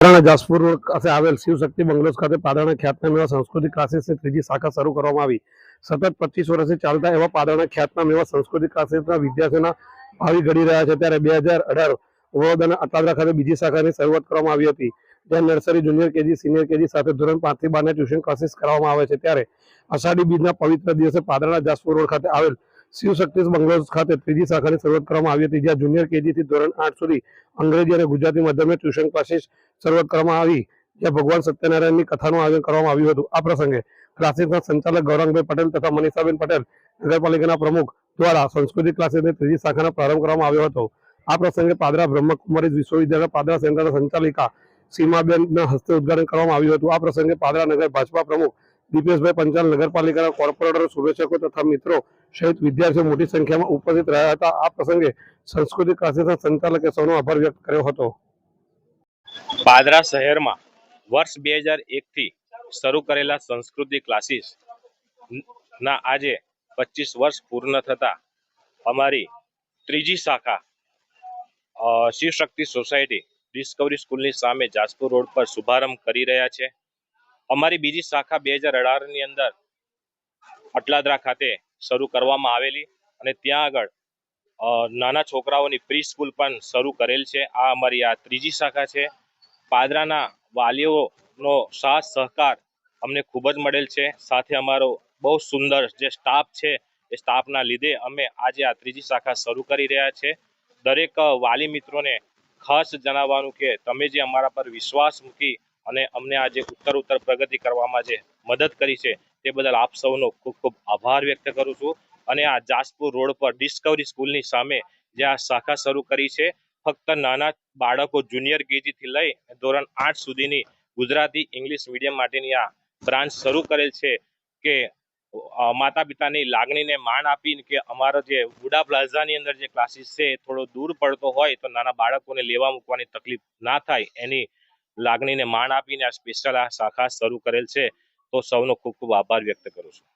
પાદરાના Jaspur road પાસે આવેલ Shivshakti bungalows ખાતે પાદરાના ખ્યાતનામ એવા સંસ્કૃતિક ક્લાસીસની ત્રીજી શાખા શરૂ કરવામાં આવી. સતત પચીસ વર્ષથી ચાલતા એવા પાદરાના ખ્યાતનામ એવા સંસ્કૃતિક ક્લાસીસના વિદ્યાર્થીઓના ભાવિ ઘડી રહ્યા છે. ત્યારે બે હજાર અઢાર વડોદરાના અટાદરા ખાતે બીજી શાખાની શરૂઆત કરવામાં આવી હતી. જ્યાં nursery, junior KG, senior KG સાથે ધોરણ પાંચથી બારના ટ્યુશન ક્લાસીસ કરવામાં આવે છે. ત્યારે અષાઢી બીજના પવિત્ર દિવસે પાદરાના જાસપુર રોડ ખાતે આવેલ શિવશક્તિ બંગલોઝ ખાતે ત્રીજી શાખાની શરૂઆત કરવામાં આવી હતી, જ્યાં જુનિયર કેજી થી ધોરણ આઠ સુધી અંગ્રેજી અને ગુજરાતી માધ્યમે ટ્યુશન ક્લાસીસ શરૂઆત કરવામાં આવી, જ્યાં ભગવાન સત્યનારાયણની કથાનું આયોજન કરવામાં આવ્યું હતું. આ પ્રસંગે ક્લાસીસના સંચાલક ગૌરાંગભાઈ પટેલ તથા મનીષાબેન પટેલ નગરપાલિકાના પ્રમુખ દ્વારા સંસ્કૃતિ ક્લાસીસની ત્રીજી શાખાનો પ્રારંભ કરવામાં આવ્યો હતો. આ પ્રસંગે પાદરા બ્રહ્મકુમારી વિશ્વવિદ્યાલય પાદરા સેન્ટરના સંચાલિકા સીમાબેનના હસ્તે ઉદ્ઘાટન કરવામાં આવ્યું હતું. આ પ્રસંગે પાદરા નગર ભાજપા પ્રમુખ દીપેશભાઈ પંચાલ નગરપાલિકાના કોર્પોરેટર, શુભેચ્છકો તથા મિત્રો સહિત વિદ્યાર્થીઓ મોટી સંખ્યામાં ઉપસ્થિત રહ્યા હતા. આ પ્રસંગે સંસ્કૃતિ ક્લાસીસના સંચાલકે સૌનો આભાર વ્યક્ત કર્યો હતો. પાદરા શહેરમાં વર્ષ બે હજાર એકથી શરૂ કરેલા સંસ્કૃતિ ક્લાસીસ ના આજે પચીસ વર્ષ પૂર્ણ થતા અમારી ત્રીજી શાખા શિવશક્તિ સોસાયટી ડિસ્કવરી સ્કૂલની સામે જાસપુર રોડ પર શુભારંભ કરી રહ્યા છે. અમારી બીજી શાખા બે હજાર અઢારની અંદર અટલાદરા ખાતે શરૂ કરવામાં આવેલી અને ત્યાં આગળ નાના છોકરાઓની પ્રી સ્કૂલ પણ શરૂ કરેલ છે. આ અમારી આ ત્રીજી શાખા છે. પાદરાના વાલીઓનો સાથ સહકાર અમને ખૂબ જ મળેલ છે. સાથે અમારો બહુ સુંદર જે સ્ટાફ છે, એ સ્ટાફના લીધે અમે આજે આ ત્રીજી શાખા શરૂ કરી રહ્યા છે. દરેક વાલી મિત્રોને ખાસ જણાવવાનું કે તમે જે અમારા પર વિશ્વાસ મૂકી અને અમને આજે ઉત્તર ઉત્તર પ્રગતિ કરવામાં જે મદદ કરી છે, તે બદલ આપ સૌનો ખૂબ ખૂબ આભાર વ્યક્ત કરું છું. અને આ જાસપુર રોડ પર ડિસ્કવરી સ્કૂલની સામે જે આ શાખા શરૂ કરી છે, ફક્ત નાના બાળકો જુનિયર કેજીથી લઈ ધોરણ આઠ સુધીની ગુજરાતી ઇંગ્લિશ મીડિયમ માટેની આ બ્રાન્ચ શરૂ કરેલ છે કે માતા પિતાની લાગણીને માન આપીને કે અમારો જે વુડા પ્લાઝાની અંદર જે ક્લાસીસ છે થોડો દૂર પડતો હોય તો નાના બાળકોને લેવા મૂકવાની તકલીફ ના થાય એની લાગણીને માણ આપીને આ સ્પેશિયલ આ શાખા શરૂ કરેલ છે. તો સૌનો ખૂબ ખૂબ આભાર વ્યક્ત કરું છું.